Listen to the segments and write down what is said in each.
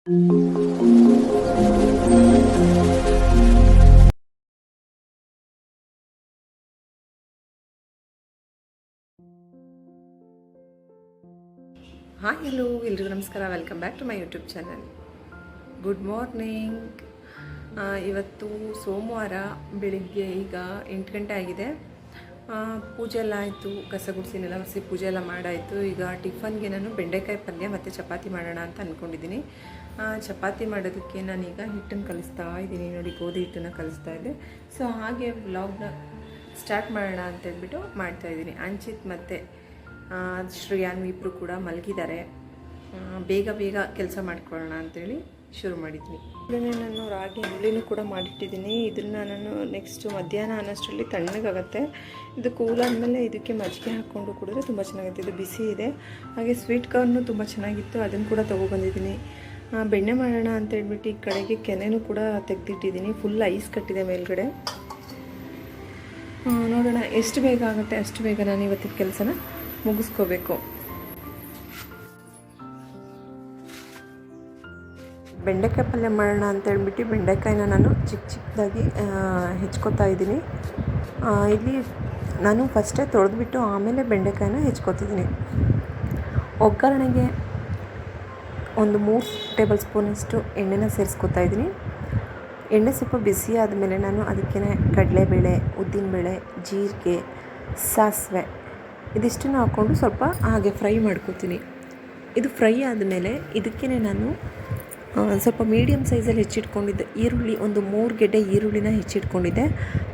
Hi hello ಎಲ್ರಿಗೂ ನಮಸ್ಕಾರ. Welcome back to my YouTube channel good morning ಇವತ್ತು ಸೋಮವಾರ ಬೆಳಿಗ್ಗೆ ಈಗ ಎಂಟು ಗಂಟೆ ಆಗಿದೆ. ಪೂಜೆ ಎಲ್ಲ ಆಯಿತು, ಕಸ ಗುಡಿಸಿನೆಲ್ಲ ಒರೆಸಿ ಪೂಜೆ ಎಲ್ಲ ಮಾಡಾಯಿತು. ಈಗ ಟಿಫನ್ಗೆ ನಾನು ಬೆಂಡೆಕಾಯಿ ಪಲ್ಯ ಮತ್ತು ಚಪಾತಿ ಮಾಡೋಣ ಅಂತ ಅಂದ್ಕೊಂಡಿದ್ದೀನಿ ಚಪಾತಿ ಮಾಡೋದಕ್ಕೆ ನಾನೀಗ ಹಿಟ್ಟನ್ನು ಕಲಿಸ್ತಾ ಇದ್ದೀನಿ. ನೋಡಿ, ಗೋಧಿ ಹಿಟ್ಟನ್ನು ಕಲಿಸ್ತಾ ಇದ್ದೆ. ಸೊ ಹಾಗೆ ವ್ಲಾಗ್ನ ಸ್ಟಾರ್ಟ್ ಮಾಡೋಣ ಅಂತ ಹೇಳ್ಬಿಟ್ಟು ಮಾಡ್ತಾಯಿದ್ದೀನಿ ಅಂಚಿತ್ ಮತ್ತು ಶ್ರೀಯಾನ್ವಿ ಶ್ರೇಯಾನ್ ಇಬ್ಬರು ಕೂಡ ಮಲಗಿದ್ದಾರೆ. ಬೇಗ ಬೇಗ ಕೆಲಸ ಮಾಡ್ಕೊಳ್ಳೋಣ ಅಂತೇಳಿ ಶುರು ಮಾಡಿದ್ವಿ. ಇದನ್ನೇ ನಾನು ರಾಗಿ ಹುಳಿನೂ ಕೂಡ ಮಾಡಿಟ್ಟಿದ್ದೀನಿ. ಇದನ್ನು ನಾನು ನೆಕ್ಸ್ಟ್ ಮಧ್ಯಾಹ್ನ ಅನ್ನೋಷ್ಟರಲ್ಲಿ ತಣ್ಣಗಾಗತ್ತೆ. ಇದು ಕೂಲ್ ಆದಮೇಲೆ ಇದಕ್ಕೆ ಮಜ್ಜಿಗೆ ಹಾಕ್ಕೊಂಡು ಕುಡಿದ್ರೆ ತುಂಬ ಚೆನ್ನಾಗುತ್ತೆ ಇದು ಬಿಸಿ ಇದೆ. ಹಾಗೆ ಸ್ವೀಟ್ ಕಾರ್ನು ತುಂಬ ಚೆನ್ನಾಗಿತ್ತು. ಅದನ್ನು ಕೂಡ ತೊಗೊಬಂದಿದ್ದೀನಿ ಬೆಣ್ಣೆ ಮಾಡೋಣ ಅಂತ ಹೇಳ್ಬಿಟ್ಟು ಈ ಕಡೆಗೆ ಕೆನೆನೂ ಕೂಡ ತೆಗೆದಿಟ್ಟಿದ್ದೀನಿ. ಫುಲ್ ಐಸ್ ಕಟ್ಟಿದೆ ಮೇಲ್ಗಡೆ. ನೋಡೋಣ. ಎಷ್ಟು ಬೇಗ ಆಗುತ್ತೆ? ಅಷ್ಟು ಬೇಗ ನಾನು ಇವತ್ತಿನ ಕೆಲಸನ ಮುಗಿಸ್ಕೋಬೇಕು. ಬೆಂಡೆಕಾಯಿ ಪಲ್ಯ ಮಾಡೋಣ ಅಂತ ಹೇಳ್ಬಿಟ್ಟು ಬೆಂಡೆಕಾಯಿನ ನಾನು ಚಿಕ್ಕ ಚಿಕ್ಕದಾಗಿ ಹೆಚ್ಕೊತಾ ಇದ್ದೀನಿ. ಇಲ್ಲಿ ನಾನು ಫಸ್ಟೇ ತೊಳೆದ್ಬಿಟ್ಟು ಆಮೇಲೆ ಬೆಂಡೆಕಾಯಿನ ಹೆಚ್ಕೊತಿದ್ದೀನಿ. ಒಗ್ಗರಣೆಗೆ ಒಂದು ಮೂರು ಟೇಬಲ್ ಸ್ಪೂನಷ್ಟು ಎಣ್ಣೆನ ಸೇರಿಸ್ಕೊತಾ ಇದ್ದೀನಿ. ಎಣ್ಣೆ ಸ್ವಲ್ಪ ಬಿಸಿ ಆದಮೇಲೆ ನಾನು ಅದಕ್ಕೆ ಕಡಲೆಬೇಳೆ, ಉದ್ದಿನಬೇಳೆ, ಜೀರಿಗೆ, ಸಾಸಿವೆ ಇದಿಷ್ಟನ್ನು ಹಾಕ್ಕೊಂಡು ಸ್ವಲ್ಪ ಹಾಗೆ ಫ್ರೈ ಮಾಡ್ಕೊತೀನಿ. ಇದು ಫ್ರೈ ಆದಮೇಲೆ ಇದಕ್ಕೇ ನಾನು ಸ್ವಲ್ಪ ಮೀಡಿಯಮ್ ಸೈಜಲ್ಲಿ ಹೆಚ್ಚಿಟ್ಕೊಂಡಿದ್ದೆ. ಈರುಳ್ಳಿ ಒಂದು ಮೂರು ಗೆಡ್ಡೆ ಈರುಳ್ಳಿನ ಹೆಚ್ಚಿಟ್ಕೊಂಡಿದ್ದೆ.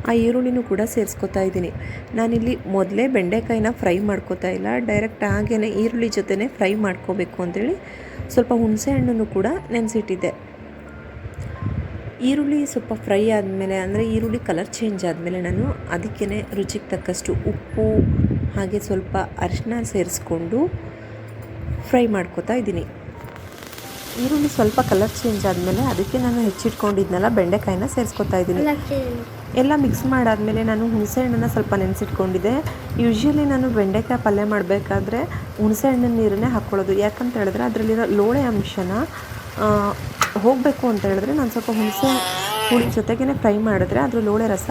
ಆ ಈರುಳ್ಳಿನೂ ಕೂಡ ಸೇರಿಸ್ಕೊತಾ ಇದ್ದೀನಿ. ನಾನಿಲ್ಲಿ ಮೊದಲೇ ಬೆಂಡೆಕಾಯಿನ ಫ್ರೈ ಮಾಡ್ಕೋತಾ ಇಲ್ಲ. ಡೈರೆಕ್ಟ್ ಹಾಗೇ ಈರುಳ್ಳಿ ಜೊತೆನೇ ಫ್ರೈ ಮಾಡ್ಕೋಬೇಕು ಅಂತೇಳಿ ಸ್ವಲ್ಪ ಹುಣಸೆ ಹಣ್ಣನ್ನು ಕೂಡ ನೆನೆಸಿಟ್ಟಿದ್ದೆ. ಈರುಳ್ಳಿ ಸ್ವಲ್ಪ ಫ್ರೈ ಆದಮೇಲೆ, ಅಂದರೆ ಈರುಳ್ಳಿ ಕಲರ್ ಚೇಂಜ್ ಆದಮೇಲೆ ನಾನು ಅದಕ್ಕೇ ರುಚಿಗೆ ತಕ್ಕಷ್ಟು ಉಪ್ಪು, ಹಾಗೆ ಸ್ವಲ್ಪ ಅರಿಶಿನ ಸೇರಿಸ್ಕೊಂಡು ಫ್ರೈ ಮಾಡ್ಕೋತಾ ಇದ್ದೀನಿ. ಈರುಳ್ಳಿ ಸ್ವಲ್ಪ ಕಲರ್ ಚೇಂಜ್ ಆದಮೇಲೆ ಅದಕ್ಕೆ ನಾನು ಹೆಚ್ಚಿಟ್ಕೊಂಡಿದ್ನಲ್ಲ ಬೆಂಡೆಕಾಯಿನ ಸೇರಿಸ್ಕೊತಾ ಇದ್ದೀನಿ ಎಲ್ಲ ಮಿಕ್ಸ್ ಮಾಡಾದಮೇಲೆ ನಾನು ಹುಣಸೆ ಹಣ್ಣನ್ನು ಸ್ವಲ್ಪ ನೆನೆಸಿಟ್ಕೊಂಡಿದ್ದೆ. ಯೂಶ್ವಲಿ ನಾನು ಬೆಂಡೆಕಾಯಿ ಪಲ್ಯ ಮಾಡಬೇಕಾದ್ರೆ ಹುಣಸೆಹಣ್ಣಿನ ನೀರನ್ನೇ ಹಾಕ್ಕೊಳ್ಳೋದು. ಯಾಕಂತ ಹೇಳಿದ್ರೆ ಅದರಲ್ಲಿರೋ ಲೋಳೆ ಅಂಶನ ಹೋಗಬೇಕು ಅಂತ ಹೇಳಿದ್ರೆ ನಾನು ಸ್ವಲ್ಪ ಹುಣಸೆ ಹುಳಿ ಜೊತೆಗೇ ಫ್ರೈ ಮಾಡಿದ್ರೆ ಅದರ ಲೋಳೆ ರಸ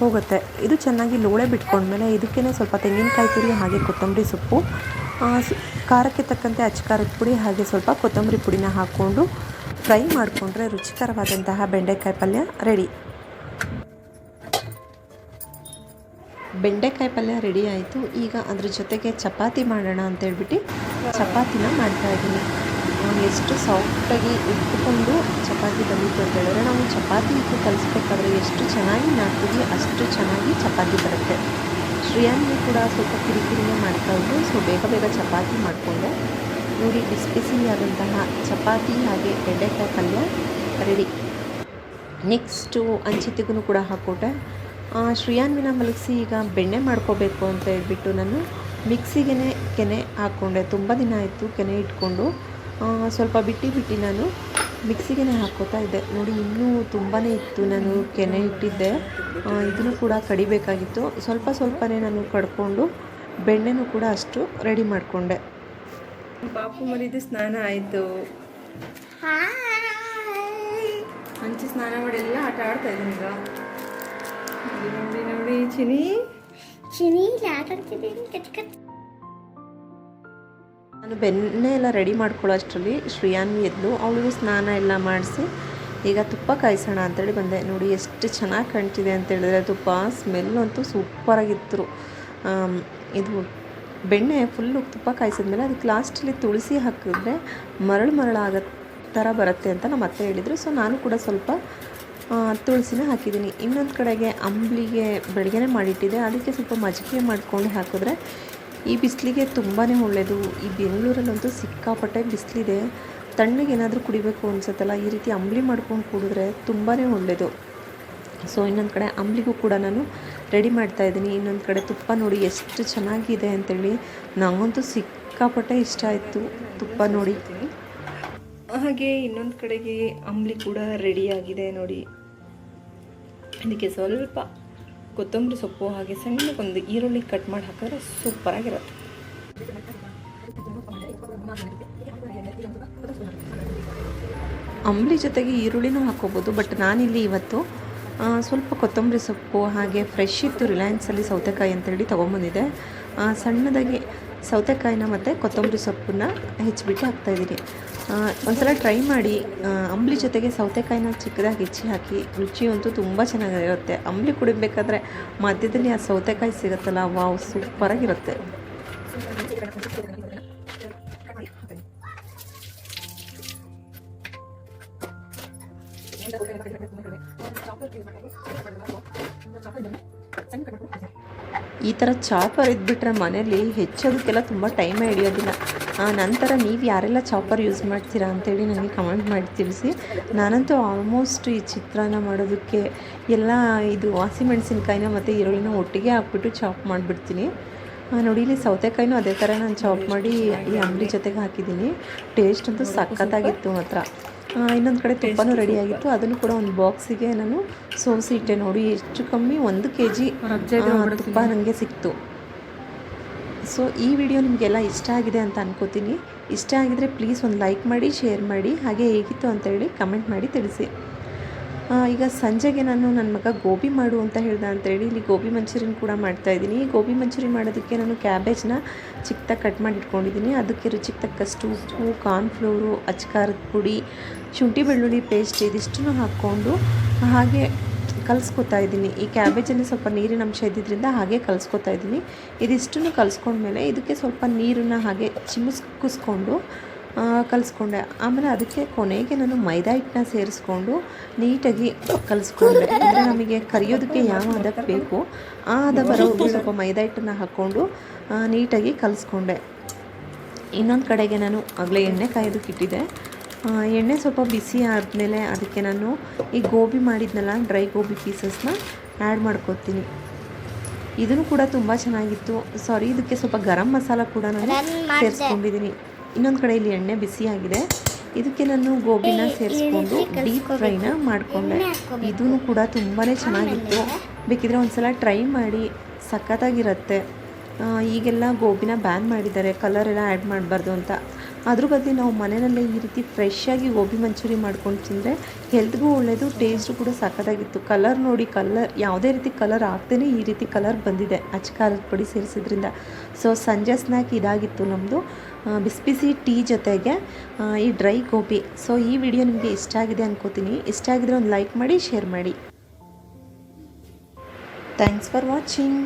ಹೋಗುತ್ತೆ. ಇದು ಚೆನ್ನಾಗಿ ಲೋಳೆ ಬಿಟ್ಕೊಂಡ್ಮೇಲೆ ಇದಕ್ಕೇ ಸ್ವಲ್ಪ ತೆಂಗಿನಕಾಯಿ ತುರಿ ಹಾಗೆ ಕೊತ್ತಂಬರಿ ಸೊಪ್ಪು ಖಾರಕ್ಕೆ ತಕ್ಕಂತೆ ಅಚ್ಚ ಖಾರದ ಪುಡಿ ಹಾಗೆ ಸ್ವಲ್ಪ ಕೊತ್ತಂಬರಿ ಪುಡಿನ ಹಾಕ್ಕೊಂಡು ಫ್ರೈ ಮಾಡಿಕೊಂಡ್ರೆ ರುಚಿಕರವಾದಂತಹ ಬೆಂಡೆಕಾಯಿ ಪಲ್ಯ ರೆಡಿ. ಬೆಂಡೆಕಾಯಿ ಪಲ್ಯ ರೆಡಿ ಆಯಿತು. ಈಗ ಅದ್ರ ಜೊತೆಗೆ ಚಪಾತಿ ಮಾಡೋಣ ಅಂತ ಹೇಳ್ಬಿಟ್ಟು ಚಪಾತಿನ ಮಾಡ್ತಾ ಇದ್ದೀನಿ. ನಾನು ಎಷ್ಟು ಸಾಫ್ಟಾಗಿ ಇಟ್ಕೊಂಡು ಚಪಾತಿ ಬಂದಿತ್ತು ಅಂತ ಹೇಳಿದ್ರೆ ನಾವು ಚಪಾತಿ ಇಟ್ಟು ಕಲಿಸ್ಬೇಕಾದ್ರೆ ಎಷ್ಟು ಚೆನ್ನಾಗಿ ನಾಡ್ತೀವಿ ಅಷ್ಟು ಚೆನ್ನಾಗಿ ಚಪಾತಿ ಬರುತ್ತೆ. ಶ್ರೇಯಾನ್ವಿ ಕೂಡ ಸ್ವಲ್ಪ ಕಿರಿಕಿರಿನೇ ಮಾಡ್ತಾ ಇದ್ದು ಸೊ ಬೇಗ ಬೇಗ ಚಪಾತಿ ಮಾಡಿಕೊಂಡೆ. ನೋಡಿ ಬಿಸಿ ಬಿಸಿಯಾದಂತಹ ಚಪಾತಿ ಹಾಗೆ ಬೆಂಡೆಕಾಯಿ ಪಲ್ಯ ರೆಡಿ ನೆಕ್ಸ್ಟು ಅಂಚಿತಿಗೂ ಕೂಡ ಹಾಕ್ಕೊಟ್ಟೆ. ಶ್ರೇಯಾನ್ವಿನ ಮಲಗಿಸಿ ಈಗ ಬೆಣ್ಣೆ ಮಾಡ್ಕೋಬೇಕು ಅಂತ ಹೇಳ್ಬಿಟ್ಟು ನಾನು ಮಿಕ್ಸಿಗೆ ಕೆನೆ ಹಾಕ್ಕೊಂಡೆ. ತುಂಬ ದಿನ ಆಯಿತು ಕೆನೆ ಇಟ್ಕೊಂಡು. ಸ್ವಲ್ಪ ಬಿಟ್ಟು ಬಿಟ್ಟು ನಾನು ಮಿಕ್ಸಿಗೆ ಹಾಕೋತಾ ಇದ್ದೆ. ನೋಡಿ ಇನ್ನೂ ತುಂಬಾ ಇತ್ತು. ನಾನು ಕೆನೆ ಇಟ್ಟಿದ್ದೆ. ಇದನ್ನು ಕೂಡ ಕಡಿಬೇಕಾಗಿತ್ತು. ಸ್ವಲ್ಪ ಸ್ವಲ್ಪನೇ ನಾನು ಕಡ್ಕೊಂಡು ಬೆಣ್ಣೆನೂ ಕೂಡ ಅಷ್ಟು ರೆಡಿ ಮಾಡಿಕೊಂಡೆ. ಬಾಪು ಮರಿದು ಸ್ನಾನ ಆಯಿತು. ಹಂಚಿ ಸ್ನಾನ ಮಾಡಿ ಎಲ್ಲ ಆಟ ಆಡ್ತಾ ಇದ್ದೀನಿ ಈಗ. ನೋಡಿ ನೋಡಿ ಚಿನಿ ಚಿನಿ ಆಟ ಆಡ್ತಿದ್ದೀನಿ. ನಾನು ಬೆಣ್ಣೆ ಎಲ್ಲ ರೆಡಿ ಮಾಡ್ಕೊಳ್ಳೋ ಅಷ್ಟರಲ್ಲಿ ಶ್ರೇಯಾನ್ವಿ ಎದ್ದು ಅವಳಿಗೂ ಸ್ನಾನ ಎಲ್ಲ ಮಾಡಿಸಿ, ಈಗ ತುಪ್ಪ ಕಾಯಿಸೋಣ ಅಂತೇಳಿ ಬಂದೆ. ನೋಡಿ ಎಷ್ಟು ಚೆನ್ನಾಗಿ ಕಾಣ್ತಿದೆ ಅಂತ ಹೇಳಿದ್ರೆ ತುಪ್ಪ ಸ್ಮೆಲ್ ಅಂತೂ ಸೂಪರಾಗಿತ್ತು ಇದು ಬೆಣ್ಣೆ ಫುಲ್ಲು ತುಪ್ಪ ಕಾಯಿಸಿದ್ಮೇಲೆ ಅದಕ್ಕೆ ಲಾಸ್ಟಲ್ಲಿ ತುಳಸಿ ಹಾಕಿದ್ರೆ ಮರಳು ಮರಳು ಥರ ಬರುತ್ತೆ ಅಂತ ನಮ್ಮ ಅತ್ತೆ ಹೇಳಿದರು. ಸೊ ನಾನು ಕೂಡ ಸ್ವಲ್ಪ ತುಳಸಿನ ಹಾಕಿದ್ದೀನಿ. ಇನ್ನೊಂದು ಕಡೆಗೆ ಅಂಬ್ಲಿಗೆ ಬೆಳಗ್ಗೆನೇ ಮಾಡಿಟ್ಟಿದ್ದೆ. ಅದಕ್ಕೆ ಸ್ವಲ್ಪ ಮಜ್ಜಿಗೆ ಮಾಡ್ಕೊಂಡು ಹಾಕಿದ್ರೆ ಈ ಬಿಸಿಲಿಗೆ ತುಂಬಾ ಒಳ್ಳೆಯದು ಈ ಬೆಂಗಳೂರಲ್ಲಂತೂ ಸಿಕ್ಕಾಪಟ್ಟೆ ಬಿಸಿಲಿದೆ. ತಣ್ಣಗೆ ಏನಾದರೂ ಕುಡಿಬೇಕು ಅನಿಸುತ್ತಲ್ಲ? ಈ ರೀತಿ ಅಂಬ್ಲಿ ಮಾಡ್ಕೊಂಡು ಕುಡಿದ್ರೆ ತುಂಬಾ ಒಳ್ಳೆಯದು ಸೊ, ಇನ್ನೊಂದು ಕಡೆ ಅಂಬ್ಲಿಗೂ ಕೂಡ ನಾನು ರೆಡಿ ಮಾಡ್ತಾ ಇದ್ದೀನಿ. ಇನ್ನೊಂದು ಕಡೆ ತುಪ್ಪ ನೋಡಿ ಎಷ್ಟು ಚೆನ್ನಾಗಿದೆ ಅಂತೇಳಿ. ನನಗಂತೂ ಸಿಕ್ಕಾಪಟ್ಟೆ ಇಷ್ಟ ಆಯಿತು ತುಪ್ಪ ನೋಡಿ. ಹಾಗೆ ಇನ್ನೊಂದು ಕಡೆಗೆ ಅಂಬ್ಲಿ ಕೂಡ ರೆಡಿಯಾಗಿದೆ ನೋಡಿ. ಅದಕ್ಕೆ ಸ್ವಲ್ಪ ಕೊತ್ತಂಬರಿ ಸೊಪ್ಪು ಹಾಗೆ ಸಣ್ಣಕ್ಕೊಂದು ಈರುಳ್ಳಿ ಕಟ್ ಮಾಡಿ ಹಾಕಿದ್ರೆ ಸೂಪರಾಗಿರುತ್ತೆ ಅಂಬಲಿ ಜೊತೆಗೆ ಈರುಳ್ಳಿನೂ ಹಾಕೋಬೋದು ಬಟ್ ನಾನಿಲ್ಲಿ ಇವತ್ತು ಸ್ವಲ್ಪ ಕೊತ್ತಂಬರಿ ಸೊಪ್ಪು ಹಾಗೆ ಫ್ರೆಶ್ ಇತ್ತು ರಿಲಯನ್ಸಲ್ಲಿ ಸೌತೆಕಾಯಿ ಅಂತೇಳಿ ತೊಗೊಂಬಂದಿದೆ ಸಣ್ಣದಾಗಿ ಸೌತೆಕಾಯಿನ ಮತ್ತು ಕೊತ್ತಂಬರಿ ಸೊಪ್ಪನ್ನ ಹೆಚ್ಚಿಬಿಟ್ಟು ಹಾಕ್ತಾಯಿದ್ದೀನಿ ಒಂದ್ಸಲ ಟ್ರೈ ಮಾಡಿ ಅಂಬ್ಲಿ ಜೊತೆಗೆ ಸೌತೆಕಾಯಿನ ಚಿಕ್ಕದಾಗಿ ಹೆಚ್ಚಿ ಹಾಕಿ ರುಚಿ ಅಂತೂ ತುಂಬ ಚೆನ್ನಾಗಿರುತ್ತೆ. ಅಂಬ್ಲಿ ಕುಡಿಬೇಕಾದ್ರೆ ಮಧ್ಯದಲ್ಲಿ ಆ ಸೌತೆಕಾಯಿ ಸಿಗುತ್ತಲ್ಲ, ವಾವ್ ಸೂಪರಾಗಿರುತ್ತೆ ಈ ಥರ ಚಾಪರ್ ಇದ್ಬಿಟ್ರೆ ಮನೇಲಿ ಹೆಚ್ಚೋದಕ್ಕೆಲ್ಲ ತುಂಬ ಟೈಮೇ ಹಿಡಿಯೋದಿಲ್ಲ. ನಂತರ ನೀವು ಯಾರೆಲ್ಲ ಚಾಪರ್ ಯೂಸ್ ಮಾಡ್ತೀರಾ ಅಂತೇಳಿ ನನಗೆ ಕಮೆಂಟ್ ಮಾಡಿ ತಿಳಿಸಿ. ನಾನಂತೂ ಆಲ್ಮೋಸ್ಟ್ ಈ ಚಿತ್ರಾನ್ನ ಮಾಡೋದಕ್ಕೆ ಎಲ್ಲ ಇದು ಹಸಿಮೆಣಸಿನ್ಕಾಯಿನ ಮತ್ತು ಈರುಳ್ಳಿನ ಒಟ್ಟಿಗೆ ಹಾಕ್ಬಿಟ್ಟು ಚಾಪ್ ಮಾಡಿಬಿಡ್ತೀನಿ. ನೋಡಿ ಇಲ್ಲಿ ಸೌತೆಕಾಯಿನೂ ಅದೇ ಥರ ನಾನು ಚಾಪ್ ಮಾಡಿ ಈ ಅಂಗಡಿ ಜೊತೆಗೆ ಹಾಕಿದ್ದೀನಿ. ಟೇಸ್ಟ್ ಅಂತೂ ಸಖತ್ತಾಗಿತ್ತು ಮಾತ್ರ. ಇನ್ನೊಂದು ಕಡೆ ತುಪ್ಪನೂ ರೆಡಿಯಾಗಿತ್ತು ಅದನ್ನು ಕೂಡ ಒಂದು ಬಾಕ್ಸಿಗೆ ನಾನು ಸೋಸಿ ಇಟ್ಟೆ ನೋಡಿ ಹೆಚ್ಚು ಕಮ್ಮಿ ಒಂದು ಕೆ ಜಿ ತುಪ್ಪ ನನಗೆ ಸಿಕ್ತು. ಸೊ ಈ ವಿಡಿಯೋ ನಿಮಗೆಲ್ಲ ಇಷ್ಟ ಆಗಿದೆ ಅಂತ ಅನ್ಕೋತೀನಿ. ಇಷ್ಟ ಆಗಿದರೆ ಪ್ಲೀಸ್ ಒಂದು ಲೈಕ್ ಮಾಡಿ, ಶೇರ್ ಮಾಡಿ, ಹಾಗೆ ಹೇಗಿತ್ತು ಅಂತೇಳಿ ಕಮೆಂಟ್ ಮಾಡಿ ತಿಳಿಸಿ. ಈಗ ಸಂಜೆಗೆ ನಾನು ನನ್ನ ಮಗ ಗೋಬಿ ಮಾಡು ಅಂತ ಹೇಳ್ದ ಅಂತೇಳಿ ಇಲ್ಲಿ ಗೋಬಿ ಮಂಚೂರಿಯನ್ ಕೂಡ ಮಾಡ್ತಾಯಿದ್ದೀನಿ ಈ ಗೋಬಿ ಮಂಚೂರಿ ಮಾಡೋದಕ್ಕೆ ನಾನು ಕ್ಯಾಬೇಜ್ನ ಚಿಕ್ಕದಾಗಿ ಕಟ್ ಮಾಡಿ ಇಟ್ಕೊಂಡಿದ್ದೀನಿ. ಅದಕ್ಕೆ ರುಚಿಗೆ ತಕ್ಕಷ್ಟು ಉಪ್ಪು, ಕಾರ್ನ್ಫ್ಲೋರು, ಅಚ್ಕಾರದ ಪುಡಿ, ಶುಂಠಿ ಬೆಳ್ಳುಳ್ಳಿ ಪೇಸ್ಟ್ ಇದಿಷ್ಟನ್ನು ಹಾಕ್ಕೊಂಡು ಹಾಗೆ ಕಲಿಸ್ಕೊತಾ ಇದ್ದೀನಿ. ಈ ಕ್ಯಾಬೇಜಲ್ಲಿ ಸ್ವಲ್ಪ ನೀರಿನ ಅಂಶ ಇದ್ದಿದ್ದರಿಂದ ಹಾಗೆ ಕಲಿಸ್ಕೊತಾ ಇದ್ದೀನಿ. ಇದಿಷ್ಟನ್ನು ಕಲಿಸ್ಕೊಂಡ್ಮೇಲೆ ಇದಕ್ಕೆ ಸ್ವಲ್ಪ ನೀರನ್ನು ಹಾಗೆ ಚಿಮುಸ್ಕುಸ್ಕೊಂಡು ಕಲಿಸ್ಕೊಂಡೆ. ಆಮೇಲೆ ಅದಕ್ಕೆ ಕೊನೆಗೆ ನಾನು ಮೈದಾ ಹಿಟ್ಟನ್ನ ಸೇರಿಸ್ಕೊಂಡು ನೀಟಾಗಿ ಕಲಿಸ್ಕೊಂಡೆ. ಅಂದರೆ ನಮಗೆ ಕರಿಯೋದಕ್ಕೆ ಯಾವ ಹದ ಬೇಕು ಆ ಹದ ಬರೋದು ಸ್ವಲ್ಪ ಮೈದಾ ಹಿಟ್ಟನ್ನು ಹಾಕ್ಕೊಂಡು ನೀಟಾಗಿ ಕಲಿಸ್ಕೊಂಡೆ. ಇನ್ನೊಂದು ಕಡೆಗೆ ನಾನು ಆಗಲೇ ಎಣ್ಣೆ ಕಾಯೋದಕ್ಕೆ ಇಟ್ಟಿದ್ದೆ. ಆ, ಎಣ್ಣೆ ಸ್ವಲ್ಪ ಬಿಸಿ ಆದಮೇಲೆ ಅದಕ್ಕೆ ನಾನು ಈ ಗೋಬಿ ಮಾಡಿದ್ನಲ್ಲ ಡ್ರೈ ಗೋಬಿ ಪೀಸಸ್ನ ಆ್ಯಡ್ ಮಾಡ್ಕೊತೀನಿ. ಇದನ್ನು ಕೂಡ ತುಂಬ ಚೆನ್ನಾಗಿತ್ತು. ಸಾರಿ ಇದಕ್ಕೆ ಸ್ವಲ್ಪ ಗರಂ ಮಸಾಲ ಕೂಡ ನಾನು ಸೇರಿಸ್ಕೊಂಡಿದ್ದೀನಿ. ಇನ್ನೊಂದು ಕಡೆ ಇಲ್ಲಿ ಎಣ್ಣೆ ಬಿಸಿಯಾಗಿದೆ ಇದಕ್ಕೆ ನಾನು ಗೋಬಿನ ಸೇರಿಸ್ಕೊಂಡು ಡೀಪ್ ಫ್ರೈನ. ಮಾಡಿಕೊಂಡೆ. ಇದೂ ಕೂಡ ತುಂಬಾ ಚೆನ್ನಾಗಿತ್ತು. ಬೇಕಿದ್ರೆ ಒಂದ್ಸಲ ಟ್ರೈ ಮಾಡಿ ಸಖತ್ತಾಗಿರುತ್ತೆ. ಈಗೆಲ್ಲ ಗೋಬಿನ ಬ್ಯಾನ್ ಮಾಡಿದ್ದಾರೆ. ಕಲರ್ ಎಲ್ಲ ಆ್ಯಡ್ ಮಾಡಬಾರ್ದು ಅಂತ. ಅದ್ರ ಬದಲು ನಾವು ಮನೆಯಲ್ಲೇ ಈ ರೀತಿ ಫ್ರೆಶ್ ಆಗಿ ಗೋಬಿ ಮಂಚೂರಿ ಮಾಡ್ಕೊಂಡು ತಿಂದರೆ ಹೆಲ್ತ್ಗೂ ಒಳ್ಳೆಯದು ಟೇಸ್ಟು ಕೂಡ ಸಖತ್ತಾಗಿತ್ತು. ಕಲರ್ ನೋಡಿ ಕಲರ್ ಯಾವುದೇ ರೀತಿ ಕಲರ್ ಆಗ್ದೇ ಈ ರೀತಿ ಕಲರ್ ಬಂದಿದೆ ಅಚ್ಕಾರದ ಪುಡಿ ಸೇರಿಸಿದ್ರಿಂದ. ಸೊ ಸಂಜೆ ಸ್ನ್ಯಾಕ್ ಇದಾಗಿತ್ತು ನಮ್ಮದು ಬಿಸಿ ಬಿಸಿ ಟೀ ಜೊತೆಗೆ ಈ ಡ್ರೈ ಗೋಬಿ. ಸೊ ಈ ವಿಡಿಯೋ ನಿಮಗೆ ಇಷ್ಟ ಆಗಿದೆ ಅನ್ಕೋತೀನಿ. ಇಷ್ಟ ಆಗಿದ್ರೆ ಒಂದು ಲೈಕ್ ಮಾಡಿ ಶೇರ್ ಮಾಡಿ. Thanks for watching